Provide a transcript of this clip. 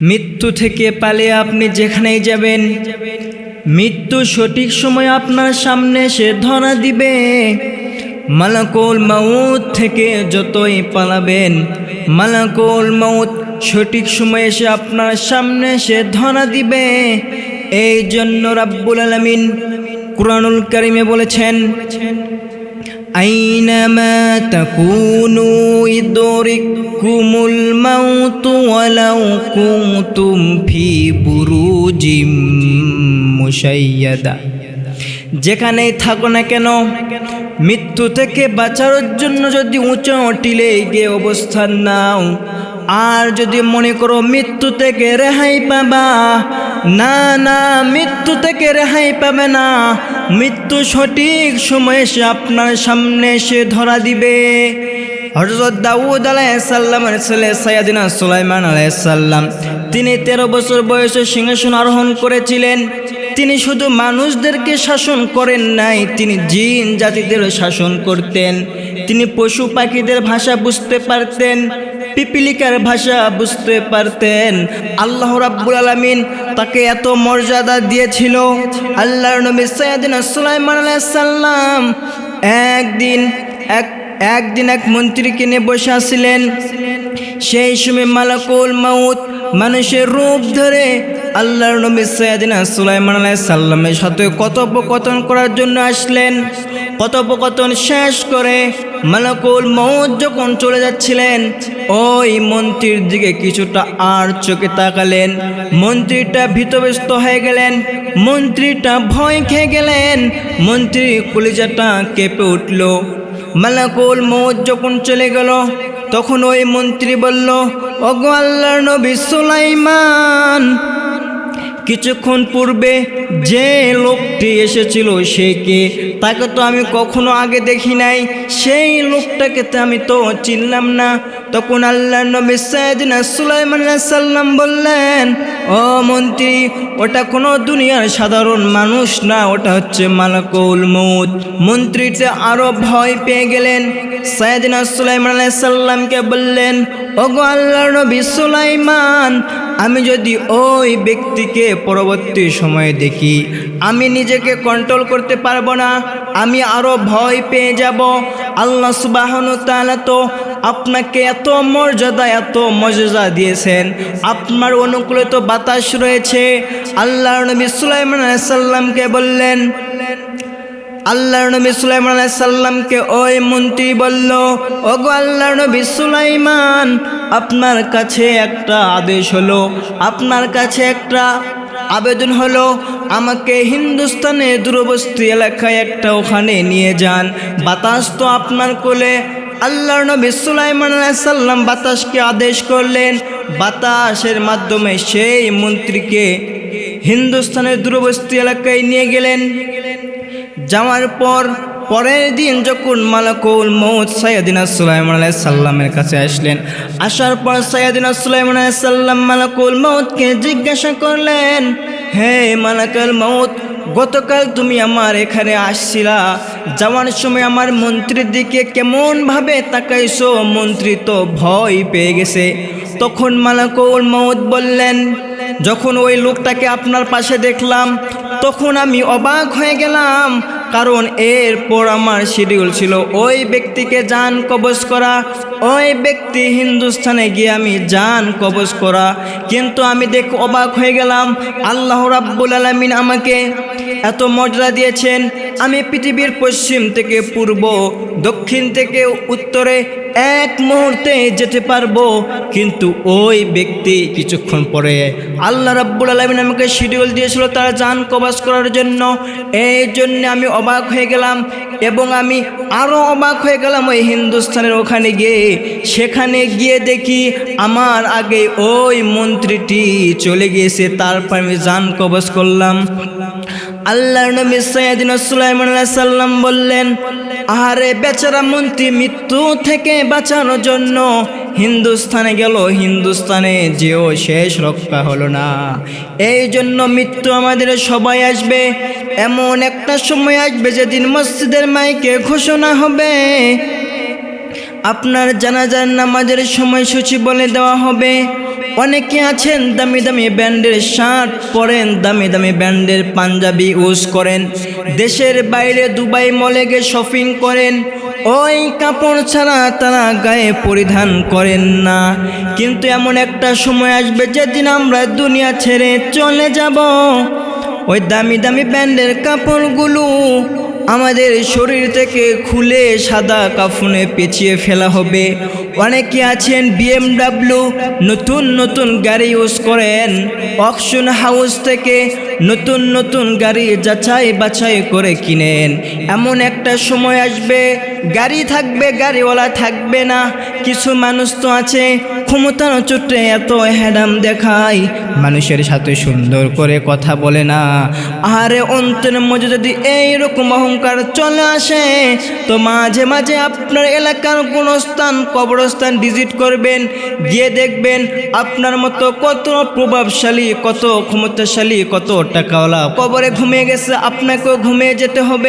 মৃত্যু থেকে পালিয়ে আপনি যেখানেই যাবেন। মৃত্যু সঠিক সময় আপনার সামনে সে ধরা দিবে। মালাকুল মাউত থেকে যতই পালাবেন, মালাকুল মাউত সঠিক সময়ে এসে আপনার সামনে সে ধরা দিবে। এই জন্য রাব্বুল আলামিন কুরআনুল কারিমে বলেছেন أينما تكونوا يدرككم الموت ولو كنتم في بروج مشيدة যেখানেই থাকো না কেন মৃত্যু থেকে বাঁচার জন্য যদি উঁচু টিলে গিয়ে অবস্থান নাও আর যদি মনে করো মৃত্যু থেকে রেহাই পাবা, না না, মৃত্যু থেকে রেহাই পাবে না, মৃত্যু সঠিক সময়ে সে আপনার সামনে এসে ধরা দিবে। হজরত দাউদ আলাইসাল্লামের ছেলে সৈয়াদিনা সুলাইমান আলাইসাল্লাম তিনি তেরো বছর বয়সে সিংহাসন আরোহণ করেছিলেন। তিনি শুধু মানুষদেরকে শাসন করেন নাই, তিনি জিন জাতিদের শাসন করতেন। তিনি পশু পাখিদের ভাষা বুঝতে পারতেন। পিপিলিকার ভাষা বুঝতে পারতেন। আল্লাহ রাব্বুল আলামিন তাকে এত মর্যাদা দিয়েছিল। আল্লাহর নবী সৈয়দিনা সুলাইমান আলাইহিস সালাম একদিন এক একদিন এক মন্ত্রীকে নিয়ে বসে আসছিলেন সেই সময় মালাকুল মাউত মানুষের রূপ ধরে আল্লাহর নবী সৈয়দিনা সুলাইমান আলাইহিস সাল্লামের সাথে কথোপকথন করার জন্য আসলেন। কথোপকথন শেষ করে মালাকুল মৌত যখন চলে যাচ্ছিলেন, ওই মন্ত্রীর দিকে কিছুটা আর চোখে তাকালেন। মন্ত্রীটা ভীতব্যস্ত হয়ে গেলেন, মন্ত্রীটা ভয় খেয়ে গেলেন, মন্ত্রী কলিজাটা কেঁপে উঠল। মালাকুল মৌত যখন চলে গেল, তখন ওই মন্ত্রী বলল, ওগো নবী সুলাইমান, কিছুক্ষণ পূর্বে যে লোকটি এসেছিল সে কে? তাকে তো আমি কখনো আগে দেখি নাই। সেই লোকটাকে তো আমি তো চিনলাম না। তখন আল্লাহ নবী সাইদিনা সুলাইমান সাল্লাম বললেন, ও মন্ত্রী, ওটা কোনো দুনিয়ার সাধারণ মানুষ না, ওটা হচ্ছে মালাকুল মৌত মন্ত্রীটা আরও ভয় পেয়ে গেলেন। সাইদিনা সুলাইমান সাল্লামকে বললেন, ওগো আল্লাহ নবী সুলাইমান, আমি যদি ওই ব্যক্তিকে পরবর্তী সময়ে দেখি আমি নিজেকে কন্ট্রোল করতে পারব না, আমি আরও ভয় পেয়ে যাব। আল্লাহ সুবাহন তাআলা তো আপনাকে এত মর্যাদা এত মর্যাদা দিয়েছেন। আপনার অনুকূলে তো বাতাস রয়েছে। আল্লাহ নবী সুলাইমান সাল্লামকে বললেন আল্লাহ নবী সুলাইমান সাল্লামকে ওই মন্ত্রী বলল, ওগো আল্লাহ নবী সুলাইমান, আপনার কাছে একটা আদেশ হলো, আপনার কাছে একটা আবেদন হলো আমাকে হিন্দুস্তানের দূরবর্তী এলাকায় একটা ওখানে নিয়ে যান। বাতাস তো আপনার কোলে। আল্লাহ নবী সুলাইমান সাল্লাম বাতাসকে আদেশ করলেন। বাতাসের মাধ্যমে সেই মন্ত্রীকে হিন্দুস্তানের দূরবর্তী এলাকায় নিয়ে গেলেন। যাওয়ার পর, পরের দিন যখন মালাকুল মৌত সৈয়দিনা সুলাইমান আলাই সাল্লামের কাছে আসলেন, আসার পর সৈয়দিনা সুলাইমান আলাই সাল্লাম মালাকুল মৌতকে জিজ্ঞাসা করলেন হে মালাকাল মৌত গতকাল তুমি আমার এখানে আসছিলা। যাওয়ার সময় আমার মন্ত্রীর দিকে কেমনভাবে তাকাইছো, মন্ত্রী তো ভয় পেয়ে গেছে। তখন মালাকুল মত বললেন, যখন ওই লোকটাকে আপনার পাশে দেখলাম, তখন আমি অবাক হয়ে গেলাম। কারণ এরপর আমার শিডিউল ছিল। ওই ব্যক্তিকে যান কবজ করা, ওই ব্যক্তি হিন্দুস্থানে গিয়ে আমি যান কবজ করা। কিন্তু আমি দেখ অবাক হয়ে গেলাম, আল্লাহ রাব্বুল আলমিন আমাকে এত মর্যাদা দিয়েছেন, আমি পৃথিবীর পশ্চিম থেকে পূর্ব, দক্ষিণ থেকে উত্তরে এক মুহূর্তে যেতে পারব। কিন্তু ওই ব্যক্তি কিছুক্ষণ পরে আল্লাহ রাব্বুল আলমিন আমাকে শিডিউল দিয়েছিল তারা যান কবাস করার জন্য। এই জন্য আমি অবাক হয়ে গেলাম এবং আমি আরও অবাক হয়ে গেলাম ওই হিন্দুস্তানের ওখানে গিয়ে। সেখানে গিয়ে দেখি আমার আগে ওই মন্ত্রীটি চলে গিয়েছে, তারপর আমি যান কবাস করলাম। আল্লাহ নবী সৈয়দিন সুলাইমান সাল্লাম বললেন, আহারে বেচারা মন্ত্রী মৃত্যু থেকে বাঁচানোর জন্য হিন্দুস্থানে গেল হিন্দুস্তানে যেও শেষ রক্ষা হলো না। এই জন্য মৃত্যু আমাদের সবাই আসবে। এমন একটা সময় আসবে যেদিন মসজিদের মাইকে ঘোষণা হবে। আপনার জানাজার নামাজের সময়সূচি বলে দেওয়া হবে। অনেকে আছেন দামি দামি ব্যান্ডের শার্ট পরেন, দামি দামি ব্যান্ডের পাঞ্জাবি ইউজ করেন। দেশের বাইরে দুবাই মলে গিয়ে শপিং করেন। ওই কাপড় ছাড়া তারা গায়ে পরিধান করেন না। কিন্তু এমন একটা সময় আসবে যেদিন আমরা দুনিয়া ছেড়ে চলে যাব। ওই দামি দামি ব্যান্ডের কাপড়গুলো আমাদের শরীর থেকে খুলে সাদা কাফনে পেঁচিয়ে ফেলা হবে। অনেকে আছেন বিএমডাব্লিউ, নতুন নতুন গাড়ি ইউজ করেন। অকশন হাউস থেকে নতুন নতুন গাড়ি যাচাই বাছাই করে কিনেন। এমন একটা সময় আসবে, গাড়ি থাকবে, গাড়িওয়ালা থাকবে না। কিছু মানুষ তো আছে, ক্ষমতার চোটে এত হ্যাডাম দেখায়। মানুষের সাথে সুন্দর করে কথা বলে না। আরে অন্তের মধ্যে যদি এইরকম অহংকার চলে আসে, তো মাঝে মাঝে আপনার এলাকার কোনো স্থান কবরস্থান ভিজিট করবেন, গিয়ে দেখবেন আপনার মতো কত প্রভাবশালী, কত ক্ষমতাশালী, কত টাকাওয়ালা কবরে ঘুমিয়ে গেছে, আপনাকেও ঘুমিয়ে যেতে হবে।